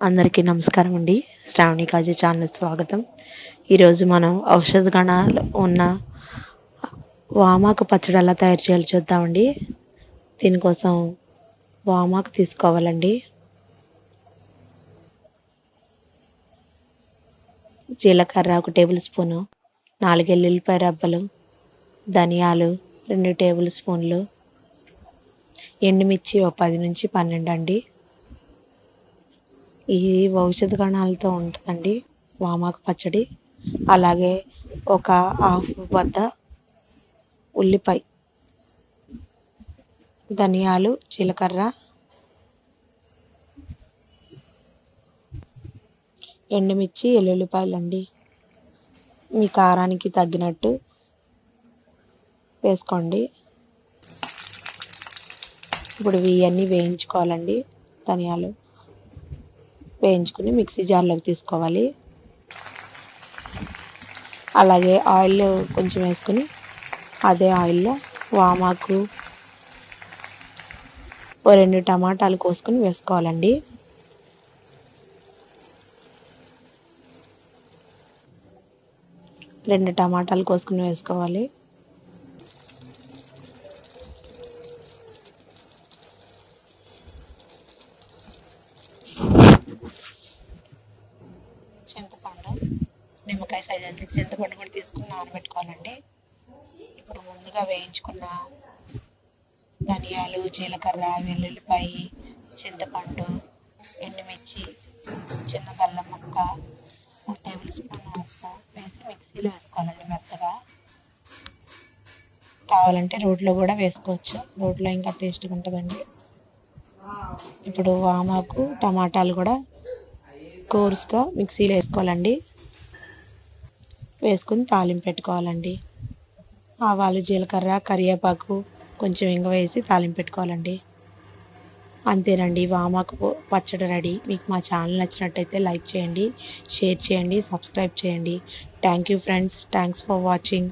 అందరికీ నమస్కారం అండి. శ్రావణి కాజీ ఛానల్ స్వాగతం. ఈరోజు మనం ఔషధ గణాలు ఉన్న వామాకు పచ్చడి ఎలా తయారు చేయాలో చూద్దామండి దీనికోసం వామాకు తీసుకోవాలండి. జీలకర్ర ఒక టేబుల్ స్పూను నాలుగు ఎల్లుల్లిపాయ రబ్బలు ధనియాలు రెండు టేబుల్ స్పూన్లు ఎండుమిర్చి ఒక పది నుంచి పన్నెండు అండి. ఈ ఔషధ గణాలతో ఉంటుందండి వామాకు పచ్చడి. అలాగే ఒక హాఫ్ వద్ద ఉల్లిపాయ ధనియాలు జీలకర్ర ఎండుమిర్చి ఎల్లుల్లిపాయలు అండి మీ కారానికి తగ్గినట్టు వేసుకోండి. ఇప్పుడు ఇవన్నీ వేయించుకోవాలండి ధనియాలు. వేయించుకుని మిక్సీ జార్లోకి తీసుకోవాలి. అలాగే ఆయిల్ కొంచెం వేసుకుని అదే ఆయిల్లో వామాకు ఓ రెండు టమాటాలు కోసుకొని వేసుకోవాలండి. రెండు టమాటాలు కోసుకుని వేసుకోవాలి చింతపండు నిమ్మకాయ సైజ్ ఎంత చింతపండు కూడా తీసుకుని నానబెట్టుకోవాలండి ఇప్పుడు ముందుగా వేయించుకున్న ధనియాలు జీలకర్ర వెల్లుల్లిపాయ చింతపండు ఎండుమిర్చి చిన్న బెల్లం ముక్క ఒక టేబుల్ స్పూన్ ఉప్పు వేసి మిక్సీలో వేసుకోవాలండి మెత్తగా. కావాలంటే రోట్లో కూడా వేసుకోవచ్చు. రోట్లో ఇంకా టేస్ట్గా ఉంటుందండి. ఇప్పుడు వామాకు టమాటాలు కూడా కోర్స్గా మిక్సీలో వేసుకోవాలండి. వేసుకుని తాలింపు పెట్టుకోవాలండి. ఆవాలు జీలకర్ర కరివేపాకు కొంచెం ఇంగ వేసి తాలింపు పెట్టుకోవాలండి. అంతేనండి వామాకు పచ్చడి రెడీ. మీకు మా ఛానల్ నచ్చినట్టయితే లైక్ చేయండి షేర్ చేయండి సబ్స్క్రైబ్ చేయండి. Thank you friends. Thanks for watching.